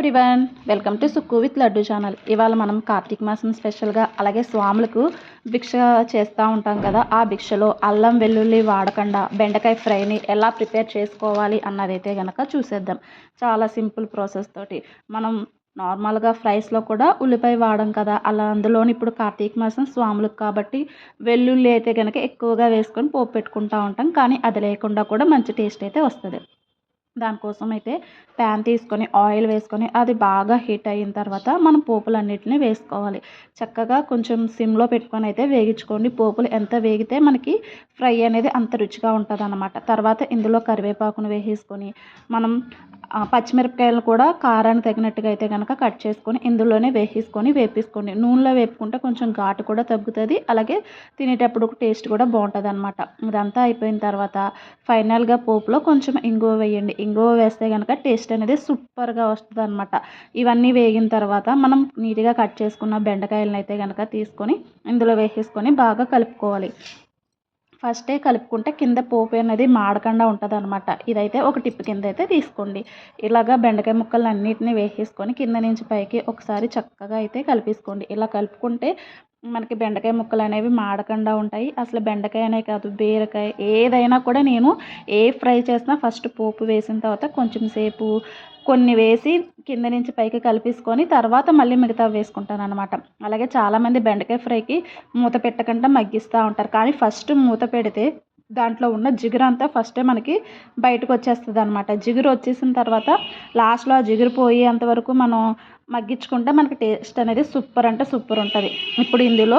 Everyone welcome to Sukku with Laddu channel ఇవాళ మనం కార్తీక మాసం స్పెషల్గా అలాగే స్వాములకు భిక్ష చేస్తూ ఉంటాం కదా ఆ భిక్షలో అల్లం వెల్లుల్లి వాడకుండా బెండకాయ ఫ్రైని ఎలా ప్రిపేర్ చేసుకోవాలి అన్నదైతే కనుక చూసేద్దాం. చాలా సింపుల్ ప్రాసెస్ తోటి. మనం నార్మల్గా ఫ్రైస్లో కూడా ఉల్లిపాయ వాడడం కదా అలా అందులోని ఇప్పుడు కార్తీక మాసం స్వాములకు కాబట్టి వెల్లుల్లి అయితే కనుక ఎక్కువగా వేసుకొని పోపు పెట్టుకుంటూ ఉంటాం కానీ అది లేకుండా కూడా మంచి టేస్ట్ అయితే వస్తుంది. దానికోసం అయితే ప్యాన్ తీసుకొని ఆయిల్ వేసుకొని అది బాగా హీట్ అయిన తర్వాత మనం పోపులన్నిటిని వేసుకోవాలి. చక్కగా కొంచెం సిమ్లో పెట్టుకొని అయితే వేగించుకోండి. పోపులు ఎంత వేగితే మనకి ఫ్రై అనేది అంత రుచిగా ఉంటుంది అన్నమాట తర్వాత ఇందులో కరివేపాకును వేసేసుకొని మనం పచ్చిమిరపకాయలు కూడా కారానికి తగినట్టుగా అయితే కనుక కట్ చేసుకొని ఇందులోనే వేసేసుకొని వేపేసుకోండి. నూనెలో వేపుకుంటే కొంచెం ఘాటు కూడా తగ్గుతుంది. అలాగే తినేటప్పుడు టేస్ట్ కూడా బాగుంటుంది అనమాట ఇదంతా అయిపోయిన తర్వాత ఫైనల్గా పోపులో కొంచెం ఇంగువ వేయండి. ఇంగువ వేస్తే కనుక టేస్ట్ అనేది సూపర్గా వస్తుంది అనమాట ఇవన్నీ వేగిన తర్వాత మనం నీట్గా కట్ చేసుకున్న బెండకాయలను అయితే కనుక తీసుకొని ఇందులో వేసేసుకొని బాగా కలుపుకోవాలి. ఫస్టే కలుపుకుంటే కింద పోపు అనేది మాడకుండా ఉంటుంది అనమాట ఇదైతే ఒక టిప్ కింద అయితే తీసుకోండి. ఇలాగా బెండకాయ ముక్కలు అన్నిటిని వేసేసుకొని కింద నుంచి పైకి ఒకసారి చక్కగా అయితే కలిపేసుకోండి. ఇలా కలుపుకుంటే మనకి బెండకాయ ముక్కలు అనేవి మాడకుండా ఉంటాయి. అసలు బెండకాయ అనే కాదు బీరకాయ ఏదైనా కూడా నేను ఏ ఫ్రై చేసినా ఫస్ట్ పోపు వేసిన తర్వాత కొంచెం సేపు కొన్ని వేసి కింద నుంచి పైకి కలిపేసుకొని తర్వాత మళ్ళీ మిగతా వేసుకుంటాను అనమాట అలాగే చాలామంది బెండకాయ ఫ్రైకి మూత పెట్టకుండా మగ్గిస్తూ ఉంటారు. కానీ ఫస్ట్ మూత పెడితే దాంట్లో ఉన్న జిగురు అంతా ఫస్టే మనకి బయటకు వచ్చేస్తుంది అనమాట జిగురు వచ్చేసిన తర్వాత లాస్ట్లో ఆ జిగురు పోయేంతవరకు మనం మగ్గించుకుంటే మనకి టేస్ట్ అనేది సూపర్ అంటే సూపర్ ఉంటుంది. ఇప్పుడు ఇందులో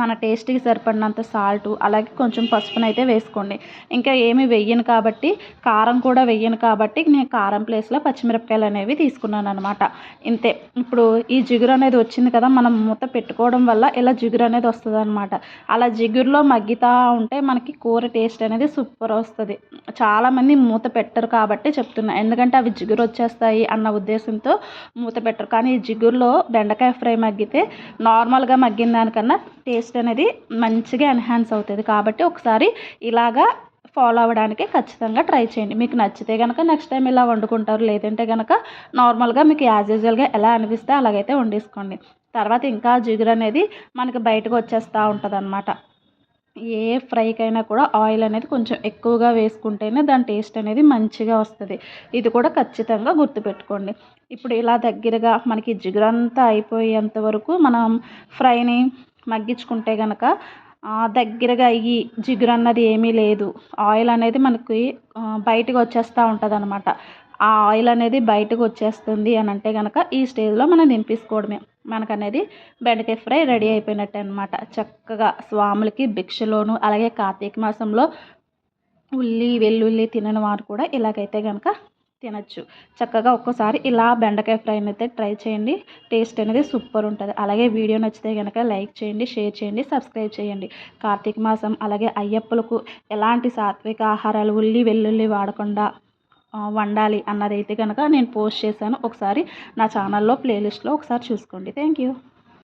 మన టేస్ట్కి సరిపడినంత సాల్ట్ అలాగే కొంచెం పసుపునైతే వేసుకోండి. ఇంకా ఏమి వెయ్యను కాబట్టి కారం కూడా వెయ్యను కాబట్టి నేను కారం ప్లేస్లో పచ్చిమిరపకాయలు అనేవి తీసుకున్నాను అనమాట ఇంతే. ఇప్పుడు ఈ జిగురు అనేది వచ్చింది కదా మనం మూత పెట్టుకోవడం వల్ల ఇలా జిగురు అనేది వస్తుంది అనమాట అలా జిగురులో మగ్గితా ఉంటే మనకి కూర టేస్ట్ అనేది సూపర్ వస్తుంది. చాలామంది మూత పెట్టరు కాబట్టి చెప్తున్నా. ఎందుకంటే అవి జిగురు వచ్చేస్తాయి అన్న ఉద్దేశంతో మూత పెట్టరు. కానీ ఈ జిగురులో బెండకాయ ఫ్రై మగ్గితే నార్మల్గా మగ్గిన దానికన్నా టేస్ట్ టేస్ట్ అనేది మంచిగా ఎన్హాన్స్ అవుతుంది. కాబట్టి ఒకసారి ఇలాగా ఫాలో అవ్వడానికి ఖచ్చితంగా ట్రై చేయండి. మీకు నచ్చితే కనుక నెక్స్ట్ టైం ఇలా వండుకుంటారు లేదంటే కనుక నార్మల్గా మీకు యాజ్ యూజువల్గా ఎలా అనిపిస్తే అలాగైతే వండేసుకోండి. తర్వాత ఇంకా జిగురు అనేది మనకి బయటకు వచ్చేస్తూ ఉంటుంది అనమాట ఏ ఫ్రైకైనా కూడా ఆయిల్ అనేది కొంచెం ఎక్కువగా వేసుకుంటేనే దాని టేస్ట్ అనేది మంచిగా వస్తుంది. ఇది కూడా ఖచ్చితంగా గుర్తుపెట్టుకోండి. ఇప్పుడు ఇలా దగ్గరగా మనకి జిగురంతా అయిపోయేంత వరకు మనం ఫ్రైని మగ్గించుకుంటే కనుక దగ్గరగా అయ్యి జిగురు అన్నది ఏమీ లేదు. ఆయిల్ అనేది మనకి బయటకు వచ్చేస్తూ ఉంటుంది అనమాట ఆ ఆయిల్ అనేది బయటకు వచ్చేస్తుంది అని అంటే కనుక ఈ స్టేజ్లో మనం దింపేసుకోవడమే. మనకనేది బెండకాయ ఫ్రై రెడీ అయిపోయినట్టు అనమాట చక్కగా స్వాములకి భిక్షలోను అలాగే కార్తీక మాసంలో ఉల్లి వెల్లుల్లి తినని వారు కూడా ఇలాగైతే కనుక తినచ్చు. చక్కగా ఒక్కసారి ఇలా బెండకాయ ఫ్రై అయితే ట్రై చేయండి. టేస్ట్ అనేది సూపర్ ఉంటుంది. అలాగే వీడియో నచ్చితే కనుక లైక్ చేయండి షేర్ చేయండి సబ్స్క్రైబ్ చేయండి. కార్తీక మాసం అలాగే అయ్యప్పలకు ఎలాంటి సాత్విక ఆహారాలు ఉల్లి వెల్లుల్లి వాడకుండా వండాలి అన్నదైతే కనుక నేను పోస్ట్ చేశాను. ఒకసారి నా ఛానల్లో ప్లేలిస్ట్లో ఒకసారి చూసుకోండి. Thank you.